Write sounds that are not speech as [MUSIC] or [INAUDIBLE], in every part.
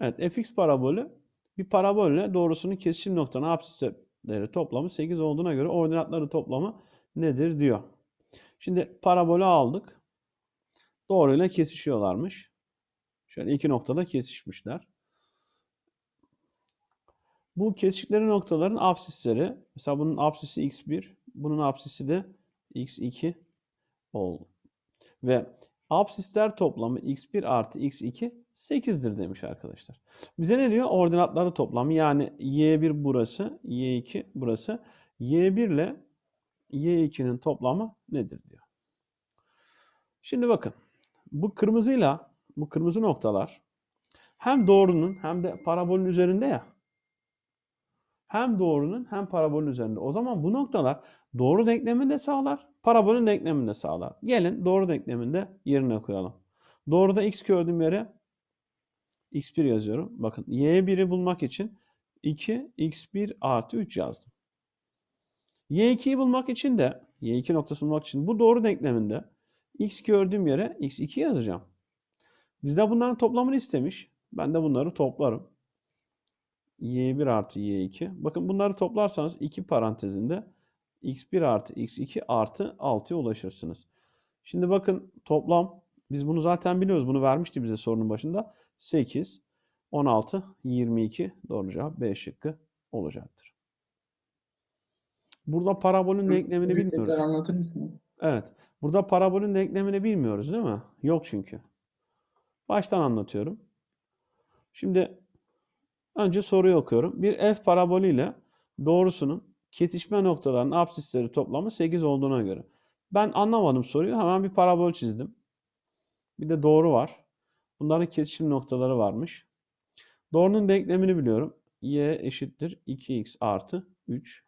Evet fx parabolü bir parabolle doğrusunun kesişim noktanın absisleri toplamı 8 olduğuna göre ordinatları toplamı nedir diyor. Şimdi parabolü aldık. Doğruyla kesişiyorlarmış. Şöyle iki noktada kesişmişler. Bu kesişikleri noktaların absisleri, mesela bunun absisi x1, bunun absisi de x2 oldu. Ve absisler toplamı x1 artı x2 8'dir demiş arkadaşlar. Bize ne diyor? Ordinatları toplamı yani y1 burası, y2 burası. y1 ile y2'nin toplamı nedir diyor. Şimdi bakın bu kırmızıyla bu kırmızı noktalar hem doğrunun hem de parabolün üzerinde ya. Hem doğrunun hem parabolün üzerinde. O zaman bu noktalar doğru denklemini de sağlar, parabolün denklemini de sağlar. Gelin doğru denklemini de yerine koyalım. Doğruda x gördüğüm yere x1 yazıyorum. Bakın y1'i bulmak için 2 x1 artı 3 yazdım. y2'yi bulmak için de y2 noktasını bulmak için bu doğru denkleminde x gördüğüm yere x2 yazacağım. Bizde bunların toplamını istemiş. Ben de bunları toplarım. Y1 artı y2. Bakın bunları toplarsanız iki parantezinde x1 artı x2 artı 6'ya ulaşırsınız. Şimdi bakın toplam biz bunu zaten biliyoruz. Bunu vermişti bize sorunun başında. 8, 16, 22 doğru cevap B şıkkı olacaktır. Burada parabolün denklemini bilmiyoruz. Anlatır mısın? Evet. Burada parabolün denklemini bilmiyoruz değil mi? Yok çünkü. Baştan anlatıyorum. Şimdi önce soruyu okuyorum. Bir f parabolü ile doğrusunun kesişme noktalarının absisleri toplamı 8 olduğuna göre. Ben anlamadım soruyu. Hemen bir parabol çizdim. Bir de doğru var. Bunların kesişim noktaları varmış. Doğrunun denklemini biliyorum. y eşittir 2x artı 3.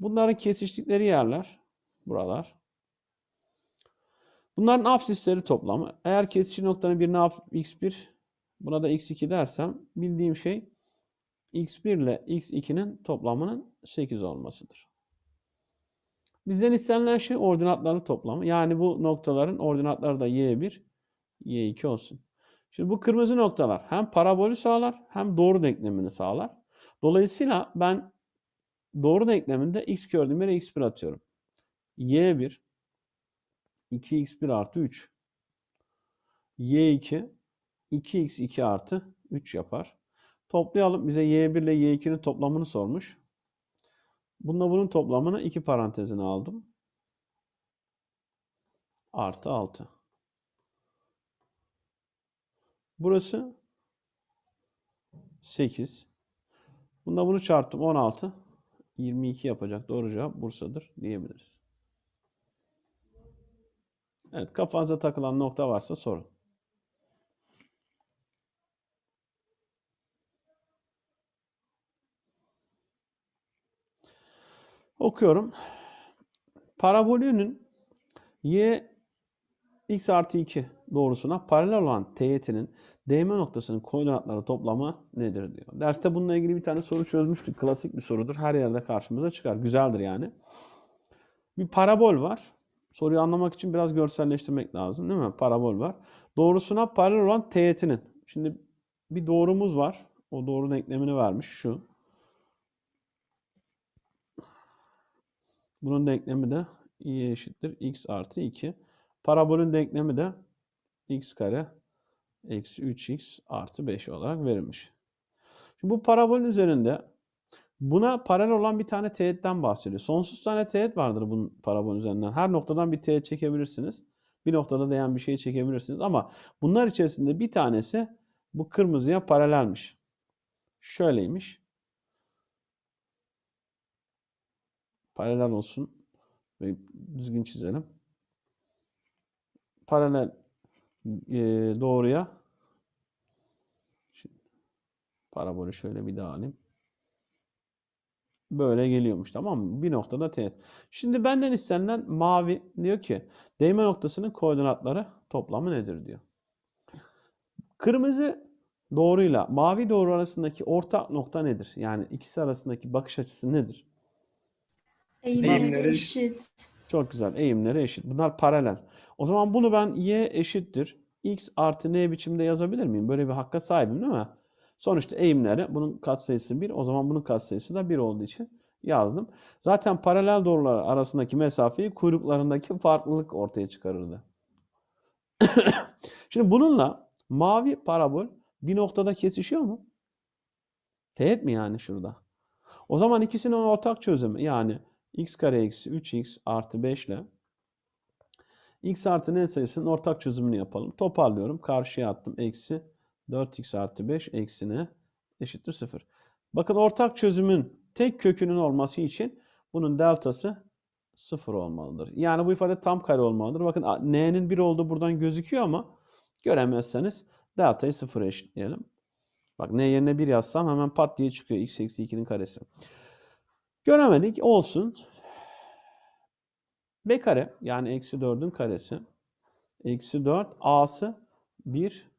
Bunların kesiştikleri yerler buralar. Bunların absisleri toplamı. Eğer kesişim noktanın birine ab- x1 buna da x2 dersem bildiğim şey x1 ile x2'nin toplamının 8 olmasıdır. Bizden istenilen şey ordinatların toplamı. Yani bu noktaların ordinatları da y1, y2 olsun. Şimdi bu kırmızı noktalar hem parabolü sağlar hem doğru denklemini sağlar. Dolayısıyla ben doğru denkleminde x gördüğüm yere x1 atıyorum. y1 2x1 artı 3. y2 2x2 artı 3 yapar. Toplayalım. Bize y1 ile y2'nin toplamını sormuş. Bununla bunun toplamını iki parantezine aldım. Artı 6. Burası 8. Bunda bunu çarptım 16. 22 yapacak. Doğru cevap Bursa'dır diyebiliriz. Evet kafanıza takılan nokta varsa sorun. Okuyorum. Parabolünün y x artı 2 doğrusuna paralel olan teğetinin değme noktasının koordinatları toplamı nedir diyor. Derste bununla ilgili bir tane soru çözmüştük. Klasik bir sorudur. Her yerde karşımıza çıkar. Güzeldir yani. Bir parabol var. Soruyu anlamak için biraz görselleştirmek lazım değil mi? Parabol var. Doğrusuna paralel olan teğetinin. Şimdi bir doğrumuz var. O doğru denklemini vermiş şu. Bunun denklemi de y eşittir x artı 2. Parabolün denklemi de x kare eksi 3x artı 5 olarak verilmiş. Şimdi bu parabolün üzerinde buna paralel olan bir tane teğetten bahsediyor. Sonsuz tane teğet vardır bunun parabolün üzerinden. Her noktadan bir teğet çekebilirsiniz. Bir noktada değen bir şey çekebilirsiniz. Ama bunlar içerisinde bir tanesi bu kırmızıya paralelmiş. Şöyleymiş. Paralel olsun. Ve düzgün çizelim. Paralel e, doğruya parabolü şöyle bir daha alayım. Böyle geliyormuş tamam mı? Bir noktada teğet. Şimdi benden istenilen mavi diyor ki değme noktasının koordinatları toplamı nedir diyor. Kırmızı doğruyla mavi doğru arasındaki ortak nokta nedir? Yani ikisi arasındaki bakış açısı nedir? Eğimleri Eğimleri eşit. Çok güzel. Eğimleri eşit. Bunlar paralel. O zaman bunu ben y eşittir x artı n biçimde yazabilir miyim? Böyle bir hakka sahibim değil mi? Sonuçta eğimleri bunun katsayısı 1. O zaman bunun katsayısı da 1 olduğu için yazdım. Zaten paralel doğrular arasındaki mesafeyi kuyruklarındaki farklılık ortaya çıkarırdı. [COUGHS] Şimdi bununla mavi parabol bir noktada kesişiyor mu? Teğet mi yani şurada? O zaman ikisinin ortak çözümü yani x kare eksi 3x artı 5 ile x artı n sayısının ortak çözümünü yapalım. Toparlıyorum. Karşıya attım. Eksi 4x artı 5 eksi n eşittir 0. Bakın ortak çözümün tek kökünün olması için bunun deltası 0 olmalıdır. Yani bu ifade tam kare olmalıdır. Bakın n'nin 1 olduğu buradan gözüküyor ama göremezseniz deltayı 0'a eşitleyelim. Bak n yerine 1 yazsam hemen pat diye çıkıyor x eksi 2'nin karesi. Göremedik olsun. b kare yani eksi 4'ün karesi. Eksi 4 a'sı 1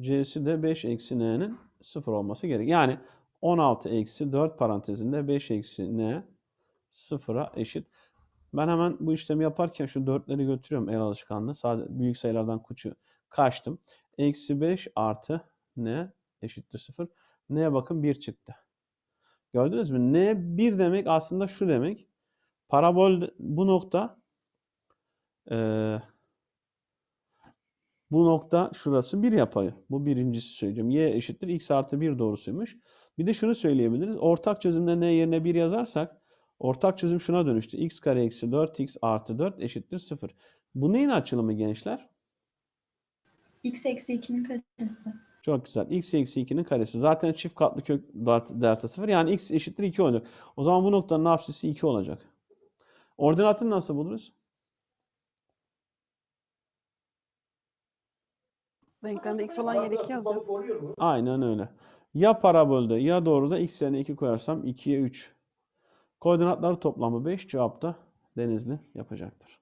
c'si de 5 eksi n'nin 0 olması gerek. Yani 16 eksi 4 parantezinde 5 eksi n 0'a eşit. Ben hemen bu işlemi yaparken şu 4'leri götürüyorum el alışkanlığı. Sadece büyük sayılardan kuçu kaçtım. Eksi 5 artı n eşittir 0. N'ye bakın 1 çıktı. Gördünüz mü? N 1 demek aslında şu demek. Parabol bu nokta eee, bu nokta şurası 1 yapıyor. Bu birincisi söyleyeceğim. Y eşittir x artı 1 doğrusuymuş. Bir de şunu söyleyebiliriz. Ortak çözümde n yerine 1 yazarsak ortak çözüm şuna dönüştü. x kare eksi 4x artı 4 eşittir 0. Bu neyin açılımı gençler? x eksi 2'nin karesi. Çok güzel. x eksi 2'nin karesi. Zaten çift katlı kök delta delta 0. Yani x eşittir 2 olacak. O zaman bu noktanın apsisi 2 olacak. Ordinatını nasıl buluruz? Denklemi x olan yere 2 yazacağız. Aynen öyle. Ya parabolde ya doğruda x yerine 2 koyarsam 2'ye 3. Koordinatları toplamı 5. Cevap da Denizli yapacaktır.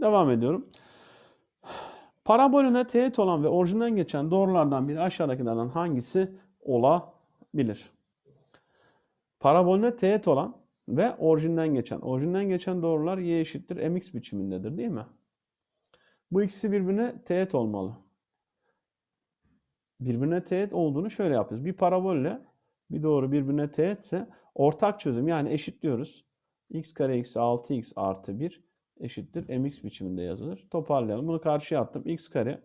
Devam ediyorum. Parabolüne teğet olan ve orijinden geçen doğrulardan biri aşağıdakilerden hangisi olabilir? Parabolüne teğet olan ve orijinden geçen. Orijinden geçen doğrular y eşittir mx biçimindedir değil mi? Bu ikisi birbirine teğet olmalı. Birbirine teğet olduğunu şöyle yapıyoruz. Bir parabolle bir doğru birbirine teğetse ortak çözüm yani eşitliyoruz. x kare eksi 6x artı 1 eşittir mx biçiminde yazılır. Toparlayalım. Bunu karşıya attım. x kare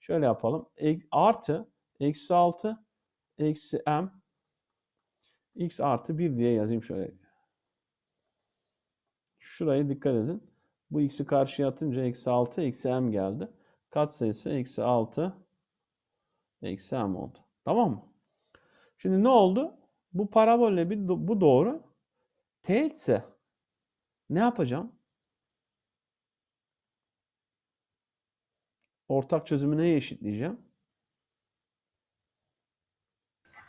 şöyle yapalım. E- artı eksi 6 eksi m x artı 1 diye yazayım şöyle. Şuraya dikkat edin. Bu x'i karşıya atınca eksi 6 eksi m geldi. Katsayısı eksi 6 eksi m oldu. Tamam mı? Şimdi ne oldu? Bu parabolle bir bu doğru teğetse ne yapacağım? Ortak çözümü neye eşitleyeceğim?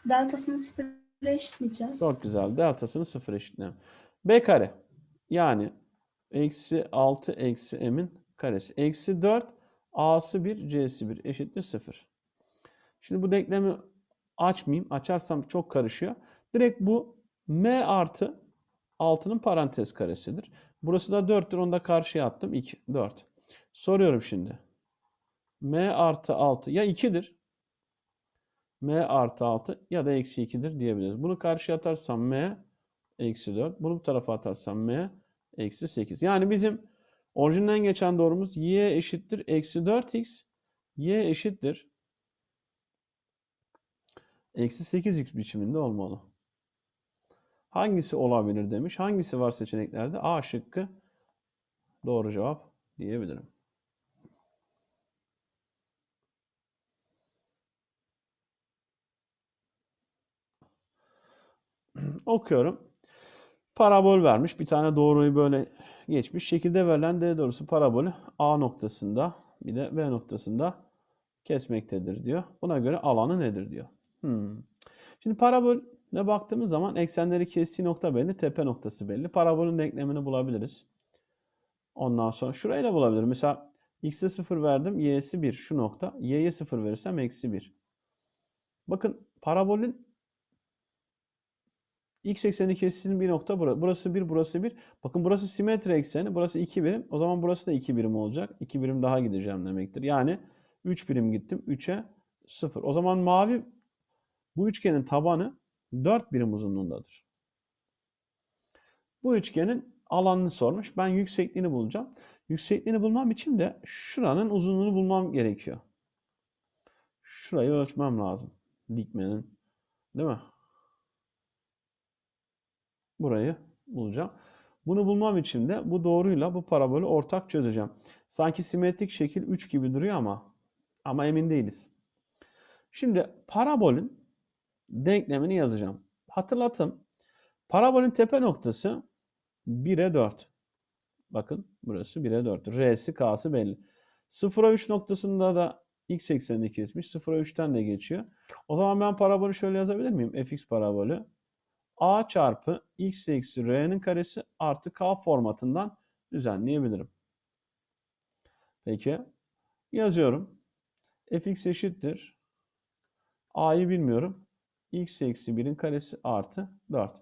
Deltasını sıfıra eşitleyeceğiz. Çok güzel. Deltasını sıfır eşitliyorum. B kare. Yani eksi 6 eksi m'in karesi. Eksi 4 a'sı 1 c'si 1 eşittir 0. Şimdi bu denklemi açmayayım. Açarsam çok karışıyor. Direkt bu m artı 6'nın parantez karesidir. Burası da 4'tür. Onu da karşıya attım. 2, 4. Soruyorum şimdi. M artı 6 ya 2'dir. m artı 6 ya da eksi 2'dir diyebiliriz. Bunu karşıya atarsam m eksi 4. Bunu bu tarafa atarsam m eksi 8. Yani bizim orijinden geçen doğrumuz y eşittir eksi 4x. y eşittir eksi 8x biçiminde olmalı. Hangisi olabilir demiş. Hangisi var seçeneklerde? A şıkkı doğru cevap diyebilirim. Okuyorum. Parabol vermiş. Bir tane doğruyu böyle geçmiş. Şekilde verilen D doğrusu parabolü A noktasında bir de B noktasında kesmektedir diyor. Buna göre alanı nedir diyor. Hmm. Şimdi parabole baktığımız zaman eksenleri kestiği nokta belli, tepe noktası belli. Parabolün denklemini bulabiliriz. Ondan sonra şurayı da bulabilirim. Mesela x'e 0 verdim, y'si 1 şu nokta. y'ye 0 verirsem eksi 1. Bakın parabolün x eksenini kestiğim bir nokta burası. Burası 1, burası 1. Bakın burası simetri ekseni. Burası 2 birim. O zaman burası da 2 birim olacak. 2 birim daha gideceğim demektir. Yani 3 birim gittim. 3'e 0. O zaman mavi bu üçgenin tabanı 4 birim uzunluğundadır. Bu üçgenin alanını sormuş. Ben yüksekliğini bulacağım. Yüksekliğini bulmam için de şuranın uzunluğunu bulmam gerekiyor. Şurayı ölçmem lazım. Dikmenin. Değil mi? Burayı bulacağım. Bunu bulmam için de bu doğruyla bu parabolü ortak çözeceğim. Sanki simetrik şekil 3 gibi duruyor ama ama emin değiliz. Şimdi parabolün denklemini yazacağım. Hatırlatın. Parabolün tepe noktası 1'e 4. Bakın burası 1'e 4. R'si K'sı belli. 0'a 3 noktasında da x eksenini kesmiş. 0'a 3'ten de geçiyor. O zaman ben parabolü şöyle yazabilir miyim? fx parabolü a çarpı x eksi r'nin karesi artı k formatından düzenleyebilirim. Peki yazıyorum. fx eşittir. a'yı bilmiyorum. x eksi 1'in karesi artı 4.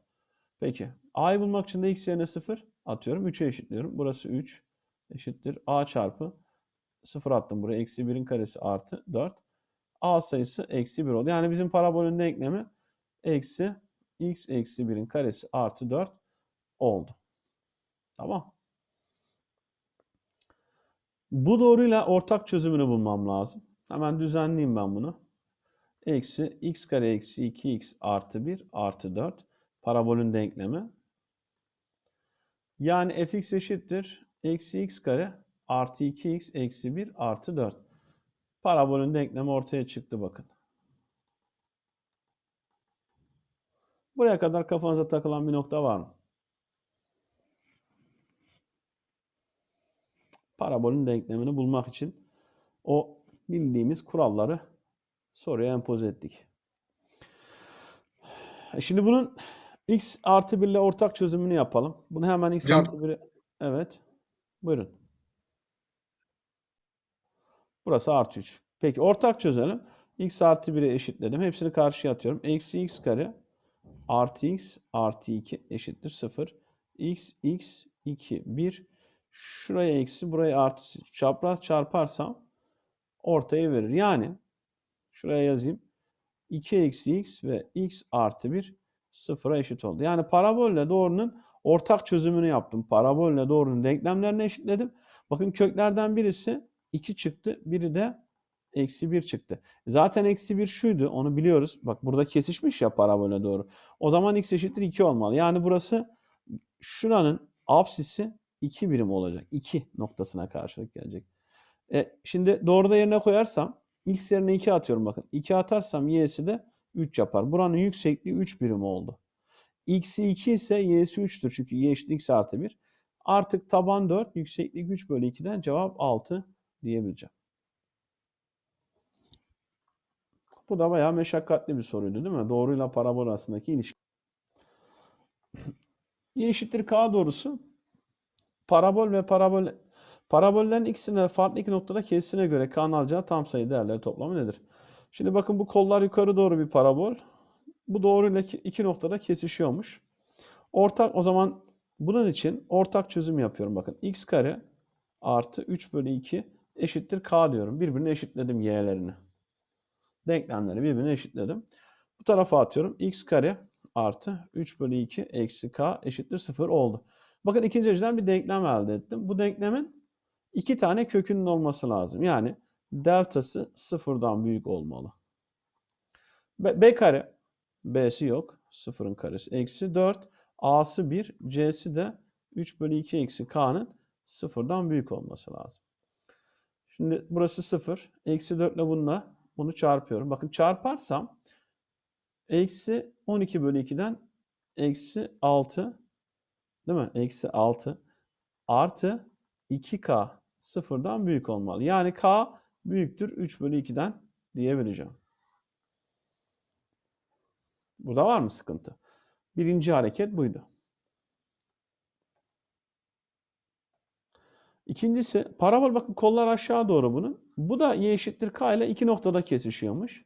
Peki a'yı bulmak için de x yerine 0 atıyorum. 3'e eşitliyorum. Burası 3 eşittir. a çarpı 0 attım buraya. Eksi 1'in karesi artı 4. a sayısı eksi 1 oldu. Yani bizim parabolün denklemi eksi x eksi 1'in karesi artı 4 oldu. Tamam. Bu doğruyla ortak çözümünü bulmam lazım. Hemen düzenleyeyim ben bunu. Eksi x kare eksi 2x artı 1 artı 4 parabolün denklemi. Yani fx eşittir. Eksi x kare artı 2x eksi 1 artı 4. Parabolün denklemi ortaya çıktı bakın. Buraya kadar kafanıza takılan bir nokta var mı? Parabolün denklemini bulmak için o bildiğimiz kuralları soruya empoze ettik. E Şimdi bunun x artı 1 ile ortak çözümünü yapalım. Bunu hemen x Hocam- artı 1'e... Evet. Buyurun. Burası artı 3. Peki ortak çözelim. x artı 1'e eşitledim. Hepsini karşıya atıyorum. Eksi x kare artı x artı 2 eşittir 0. x, x, 2, 1. Şuraya eksi, buraya artı. Çapraz çarparsam ortaya verir. Yani şuraya yazayım. 2 eksi x ve x artı 1 sıfıra eşit oldu. Yani parabolle doğrunun ortak çözümünü yaptım. Parabolle doğrunun denklemlerini eşitledim. Bakın köklerden birisi 2 çıktı. Biri de eksi 1 çıktı. Zaten eksi 1 şuydu. Onu biliyoruz. Bak burada kesişmiş ya parabole doğru. O zaman x eşittir 2 olmalı. Yani burası şuranın apsisi 2 birim olacak. 2 noktasına karşılık gelecek. E, şimdi doğruda yerine koyarsam x yerine 2 atıyorum bakın. 2 atarsam y'si de 3 yapar. Buranın yüksekliği 3 birim oldu. x'i 2 ise y'si 3'tür. Çünkü y eşittir x artı 1. Artık taban 4, yükseklik 3 bölü 2'den cevap 6 diyebileceğim. Bu da bayağı meşakkatli bir soruydu değil mi? Doğruyla parabol arasındaki ilişki. [CLEARS THROAT] Y eşittir K doğrusu. Parabol ve parabol parabollerin ikisine farklı iki noktada kesisine göre K'nın alacağı tam sayı değerleri toplamı nedir? Şimdi bakın bu kollar yukarı doğru bir parabol. Bu doğruyla iki noktada kesişiyormuş. Ortak o zaman bunun için ortak çözüm yapıyorum. Bakın x kare artı 3 bölü 2 eşittir K diyorum. Birbirine eşitledim y'lerini denklemleri birbirine eşitledim. Bu tarafa atıyorum. x kare artı 3 bölü 2 eksi k eşittir 0 oldu. Bakın ikinci dereceden bir denklem elde ettim. Bu denklemin iki tane kökünün olması lazım. Yani deltası sıfırdan büyük olmalı. B, b kare b'si yok. Sıfırın karesi. Eksi 4 a'sı 1 c'si de 3 bölü 2 eksi k'nın sıfırdan büyük olması lazım. Şimdi burası 0. Eksi 4 ile bununla bunu çarpıyorum. Bakın çarparsam eksi 12 bölü 2'den eksi 6 değil mi? Eksi 6 artı 2k sıfırdan büyük olmalı. Yani k büyüktür 3 bölü 2'den diyebileceğim. Burada var mı sıkıntı? Birinci hareket buydu. İkincisi parabol bakın kollar aşağı doğru bunun. Bu da y eşittir k ile iki noktada kesişiyormuş.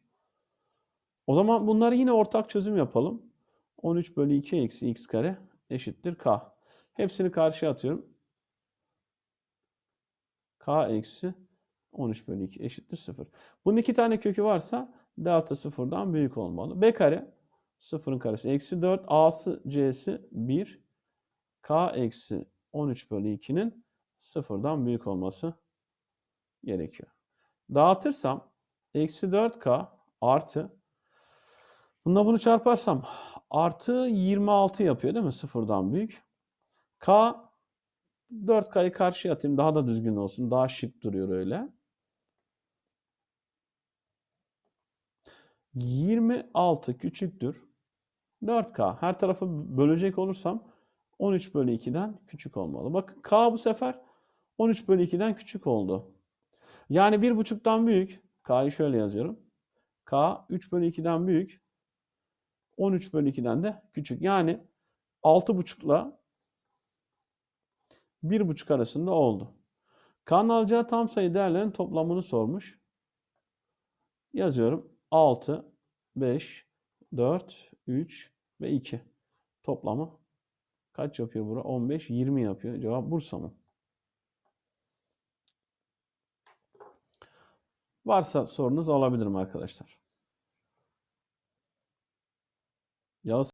O zaman bunları yine ortak çözüm yapalım. 13 bölü 2 eksi x kare eşittir k. Hepsini karşıya atıyorum. k eksi 13 bölü 2 eşittir 0. Bunun iki tane kökü varsa delta sıfırdan büyük olmalı. b kare sıfırın karesi eksi 4 a'sı c'si 1 k eksi 13 bölü 2'nin sıfırdan büyük olması gerekiyor. Dağıtırsam eksi 4k artı bununla bunu çarparsam artı 26 yapıyor değil mi? Sıfırdan büyük. K 4K'yı karşıya atayım daha da düzgün olsun. Daha şık duruyor öyle. 26 küçüktür. 4K. Her tarafı bölecek olursam 13 bölü 2'den küçük olmalı. Bakın K bu sefer 13 bölü 2'den küçük oldu. Yani 1,5'tan büyük. K'yı şöyle yazıyorum. K 3 bölü 2'den büyük. 13 bölü 2'den de küçük. Yani 6,5 ile 1,5 arasında oldu. K'nın alacağı tam sayı değerlerin toplamını sormuş. Yazıyorum. 6, 5, 4, 3 ve 2. Toplamı kaç yapıyor bura? 15, 20 yapıyor. Cevap Bursa mı? Varsa sorunuz alabilirim arkadaşlar. Yağız